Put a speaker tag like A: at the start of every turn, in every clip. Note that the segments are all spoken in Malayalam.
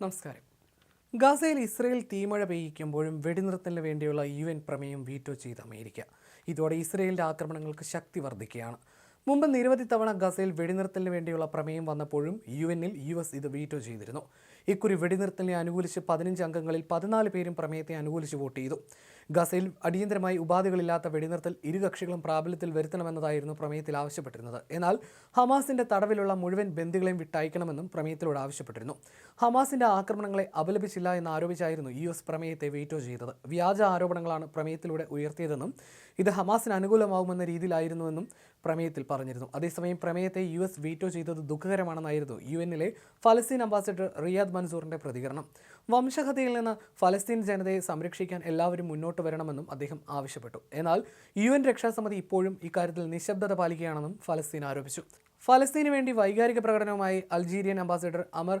A: നമസ്കാരം. ഗാസയിൽ ഇസ്രയേൽ തീമഴ പെയ്യിക്കുമ്പോഴും വെടിനിർത്തലിന് വേണ്ടിയുള്ള യു എൻ പ്രമേയം വീറ്റോ ചെയ്ത് അമേരിക്ക. ഇതോടെ ഇസ്രയേലിന്റെ ആക്രമണങ്ങൾക്ക് ശക്തി വർദ്ധിക്കുകയാണ്. മുമ്പ് നിരവധി തവണ ഗസയിൽ വെടിനിർത്തലിന് വേണ്ടിയുള്ള പ്രമേയം വന്നപ്പോഴും യു എന്നിൽ യു എസ് ഇത് വീറ്റോ ചെയ്തിരുന്നു. ഇക്കുറി വെടിനിർത്തലിനെ അനുകൂലിച്ച് പതിനഞ്ച് അംഗങ്ങളിൽ പതിനാല് പേരും പ്രമേയത്തെ അനുകൂലിച്ച് വോട്ട് ചെയ്തു. ഗസയിൽ അടിയന്തരമായി ഉപാധികളില്ലാത്ത വെടിനിർത്തൽ ഇരുകക്ഷികളും പ്രാബല്യത്തിൽ വരുത്തണമെന്നതായിരുന്നു പ്രമേയത്തിൽ ആവശ്യപ്പെട്ടിരുന്നത്. എന്നാൽ ഹമാസിന്റെ തടവിലുള്ള മുഴുവൻ ബന്ദികളെയും വിട്ടയക്കണമെന്നും പ്രമേയത്തിലൂടെ ആവശ്യപ്പെട്ടിരുന്നു. ഹമാസിന്റെ ആക്രമണങ്ങളെ അപലപിച്ചില്ല എന്ന് ആരോപിച്ചായിരുന്നു യു എസ് പ്രമേയത്തെ വീറ്റോ ചെയ്തത്. വ്യാജ ആരോപണങ്ങളാണ് പ്രമേയത്തിലൂടെ ഉയർത്തിയതെന്നും ഇത് ഹമാസിന് അനുകൂലമാകുമെന്ന രീതിയിലായിരുന്നുവെന്നും പ്രമേയത്തിൽ പറഞ്ഞിരുന്നു. അതേസമയം പ്രമേയത്തെ യു എസ് വീറ്റോ ചെയ്തത് ദുഃഖകരമാണെന്നായിരുന്നു യു എന്നിലെ ഫലസ്തീൻ അംബാസിഡർ റിയാദ് മൻസൂറിന്റെ പ്രതികരണം. വംശഹത്യയിൽ നിന്ന് ഫലസ്തീൻ ജനതയെ സംരക്ഷിക്കാൻ എല്ലാവരും മുന്നോട്ട് വരണമെന്നും അദ്ദേഹം ആവശ്യപ്പെട്ടു. എന്നാൽ യു എൻ രക്ഷാസമിതി ഇപ്പോഴും ഇക്കാര്യത്തിൽ നിശബ്ദത പാലിക്കുകയാണെന്നും ഫലസ്തീൻ ആരോപിച്ചു. ഫലസ്തീന് വേണ്ടി വൈകാരിക പ്രകടനവുമായി അൾജീരിയൻ അംബാസിഡർ അമർ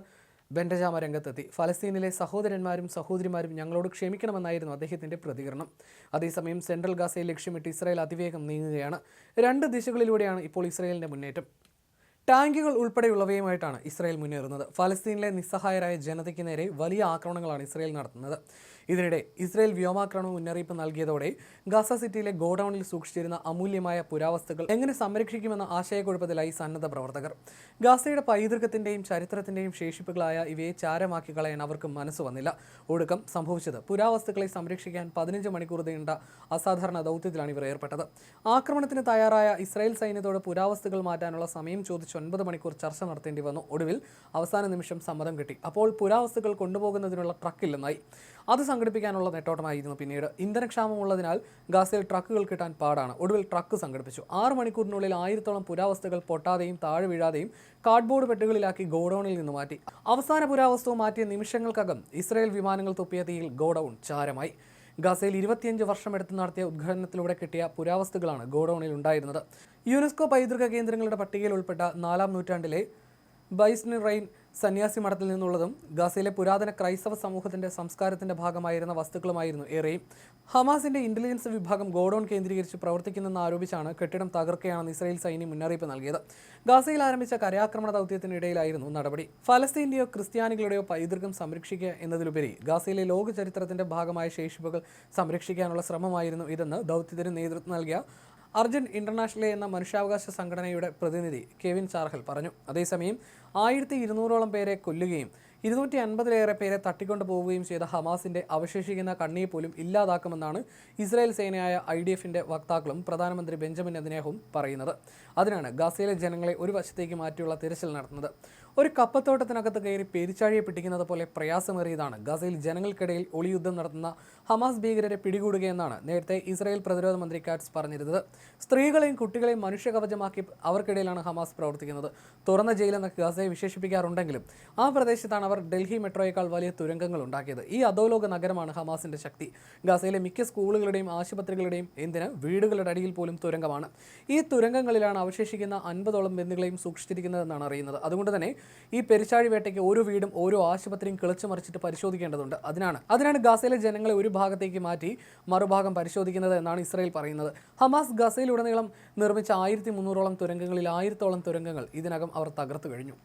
A: ബെൻഡജാമ രംഗത്തെത്തി. ഫലസ്തീനിലെ സഹോദരന്മാരും സഹോദരിമാരും ഞങ്ങളോട് ക്ഷമിക്കണമെന്നായിരുന്നു അദ്ദേഹത്തിന്റെ പ്രതികരണം. അതേസമയം സെൻട്രൽ ഗാസയെ ലക്ഷ്യമിട്ട് ഇസ്രായേൽ അതിവേഗം നീങ്ങുകയാണ്. രണ്ട് ദിശകളിലൂടെയാണ് ഇപ്പോൾ ഇസ്രായേലിന്റെ മുന്നേറ്റം. ടാങ്കുകൾ ഉൾപ്പെടെയുള്ളവയുമായിട്ടാണ് ഇസ്രായേൽ മുന്നേറുന്നത്. ഫലസ്തീനിലെ നിസ്സഹായരായ ജനതയ്ക്ക് നേരെ വലിയ ആക്രമണങ്ങളാണ് ഇസ്രായേൽ നടത്തുന്നത്. ഇതിനിടെ ഇസ്രായേൽ വ്യോമാക്രമണ മുന്നറിയിപ്പ് നൽകിയതോടെ ഗാസ സിറ്റിയിലെ ഗോഡൌണിൽ സൂക്ഷിച്ചിരുന്ന അമൂല്യമായ പുരാവസ്തുക്കൾ എങ്ങനെ സംരക്ഷിക്കുമെന്ന ആശയക്കുഴപ്പത്തിലായി സന്നദ്ധ പ്രവർത്തകർ. ഗാസയുടെ പൈതൃകത്തിന്റെയും ചരിത്രത്തിന്റെയും ശേഷിപ്പുകളായ ഇവയെ ചാരമാക്കി കളയാൻ അവർക്ക് മനസ്സ് വന്നില്ല. ഒടുക്കം സംഭവിച്ചത് പുരാവസ്തുക്കളെ സംരക്ഷിക്കാൻ പതിനഞ്ച് മണിക്കൂർ നീണ്ട അസാധാരണ ദൗത്യത്തിലാണ് ഇവർ ഏർപ്പെട്ടത്. ആക്രമണത്തിന് തയ്യാറായ ഇസ്രായേൽ സൈന്യത്തോട് പുരാവസ്തുക്കൾ മാറ്റാനുള്ള സമയം ചോദിച്ച് ഒൻപത് മണിക്കൂർ ചർച്ച നടത്തേണ്ടി വന്നു. ഒടുവിൽ അവസാന നിമിഷം സമ്മതം കിട്ടി. അപ്പോൾ പുരാവസ്തുക്കൾ കൊണ്ടുപോകുന്നതിനുള്ള ട്രക്കില്ലെന്നായി അത് സംഘടിപ്പിക്കാനുള്ള നെട്ടോട്ടമായിരുന്നു പിന്നീട്. ഇന്ധനക്ഷാമമുള്ളതിനാൽ ഗാസയിൽ ട്രക്കുകൾ കിട്ടാൻ പാടാണ്. ഒടുവിൽ ട്രക്ക് സംഘടിപ്പിച്ചു. ആറ് മണിക്കൂറിനുള്ളിൽ ആയിരത്തോളം പുരാവസ്തുക്കൾ പൊട്ടാതെയും താഴെ വീഴാതെയും കാർഡ്ബോർഡ് പെട്ടുകളിലാക്കി ഗോഡൌണിൽ നിന്ന് മാറ്റി. അവസാന പുരാവസ്തു മാറ്റിയ നിമിഷങ്ങൾക്കകം ഇസ്രായേൽ വിമാനങ്ങൾ തുപ്പിയ തീയിൽ ഗോഡൌൺ ചാരമായി. ഗാസയിൽ ഇരുപത്തിയഞ്ച് വർഷം എടുത്ത് നടത്തിയ ഉദ്ഘാടനത്തിലൂടെ കിട്ടിയ പുരാവസ്തുക്കളാണ് ഗോഡൌണിൽ ഉണ്ടായിരുന്നത്. യുനെസ്കോ പൈതൃക കേന്ദ്രങ്ങളുടെ പട്ടികയിൽ ഉൾപ്പെട്ട നാലാം നൂറ്റാണ്ടിലെ ബൈസ്നിറൈൻ സന്യാസി മഠത്തിൽ നിന്നുള്ളതും ഗാസയിലെ പുരാതന ക്രൈസ്തവ സമൂഹത്തിന്റെ സംസ്കാരത്തിന്റെ ഭാഗമായിരുന്ന വസ്തുക്കളുമായിരുന്നു ഏറെയും. ഹമാസിന്റെ ഇന്റലിജൻസ് വിഭാഗം ഗോഡൌൺ കേന്ദ്രീകരിച്ച് പ്രവർത്തിക്കുന്നെന്ന് ആരോപിച്ചാണ് കെട്ടിടം തകർക്കുകയാണെന്ന് ഇസ്രായേൽ സൈന്യം മുന്നറിയിപ്പ് നൽകിയത്. ഗാസയിൽ ആരംഭിച്ച കരയാക്രമണ ദൗത്യത്തിനിടയിലായിരുന്നു നടപടി. ഫലസ്തീന്റെയോ ക്രിസ്ത്യാനികളുടെയോ പൈതൃകം സംരക്ഷിക്കുക എന്നതിലുപരി ഗാസയിലെ ലോക ചരിത്രത്തിന്റെ ഭാഗമായ ശേഷിപ്പുകൾ സംരക്ഷിക്കാനുള്ള ശ്രമമായിരുന്നു ഇതെന്ന് ദൗത്യത്തിന് നേതൃത്വം നൽകിയ അർജന്റ് ഇന്റർനാഷണൽ എന്ന മനുഷ്യാവകാശ സംഘടനയുടെ പ്രതിനിധി കെവിൻ ചാർഹൽ പറഞ്ഞു. അതേസമയം ആയിരത്തി ഇരുന്നൂറോളം പേരെ കൊല്ലുകയും ഇരുന്നൂറ്റി അൻപതിലേറെ പേരെ തട്ടിക്കൊണ്ടു പോവുകയും ചെയ്ത ഹമാസിന്റെ അവശേഷിക്കുന്ന കണ്ണിയെ പോലും ഇല്ലാതാക്കുമെന്നാണ് ഇസ്രായേൽ സേനയായ ഐ ഡി എഫിന്റെ വക്താക്കളും പ്രധാനമന്ത്രി ബെഞ്ചമിൻ നെതന്യാഹുവും പറയുന്നത്. അതിനാണ് ഗാസയിലെ ജനങ്ങളെ ഒരു വശത്തേക്ക് മാറ്റിയുള്ള തിരച്ചിൽ നടത്തുന്നത്. ഒരു കപ്പത്തോട്ടത്തിനകത്ത് കയറി പെരിച്ചാഴിയെ പിടിക്കുന്നത് പോലെ പ്രയാസമേറിയതാണ്. ഗസയിൽ ജനങ്ങൾക്കിടയിൽ ഒളിയുദ്ധം നടത്തുന്ന ഹമാസ് ഭീകരരെ പിടികൂടുകയെന്നാണ് നേരത്തെ ഇസ്രായേൽ പ്രതിരോധ മന്ത്രി കാറ്റ്സ് പറഞ്ഞിരുന്നത്. സ്ത്രീകളെയും കുട്ടികളെയും മനുഷ്യകവചമാക്കി അവർക്കിടയിലാണ് ഹമാസ് പ്രവർത്തിക്കുന്നത്. തുറന്ന ജയിലെന്നൊക്കെ ഗസയെ വിശേഷിപ്പിക്കാറുണ്ടെങ്കിലും ആ പ്രദേശത്താണ് അവർ ഡൽഹി മെട്രോയേക്കാൾ വലിയ തുരങ്കങ്ങൾ ഉണ്ടാക്കിയത്. ഈ അധോലോക നഗരമാണ് ഹമാസിന്റെ ശക്തി. ഗസയിലെ മിക്ക സ്കൂളുകളുടെയും ആശുപത്രികളുടെയും എന്തിന് വീടുകളുടെ അടിയിൽ പോലും തുരങ്കമാണ്. ഈ തുരങ്കങ്ങളിലാണ് അവശേഷിക്കുന്ന അൻപതോളം ബന്ധുക്കളെയും സൂക്ഷിച്ചിരിക്കുന്നതെന്നാണ് അറിയുന്നത്. അതുകൊണ്ട് തന്നെ ഈ പെരിച്ചാഴി വേട്ടയ്ക്ക് ഓരോ വീടും ഓരോ ആശുപത്രിയും കിളച്ചു മറിച്ചിട്ട് പരിശോധിക്കേണ്ടതുണ്ട്. അതിനാണ്. അതിനാണ് ഗാസയിലെ ജനങ്ങളെ ഒരു ഭാഗത്തേക്ക് മാറ്റി മറുഭാഗം പരിശോധിക്കുന്നത് എന്നാണ് ഇസ്രായേൽ പറയുന്നത്. ഹമാസ് ഗസയിലുടനീളം നിർമ്മിച്ച ആയിരത്തി മുന്നൂറോളം തുരങ്കങ്ങളിൽ ആയിരത്തോളം തുരങ്കങ്ങൾ ഇതിനകം അവർ തകർത്തു കഴിഞ്ഞു.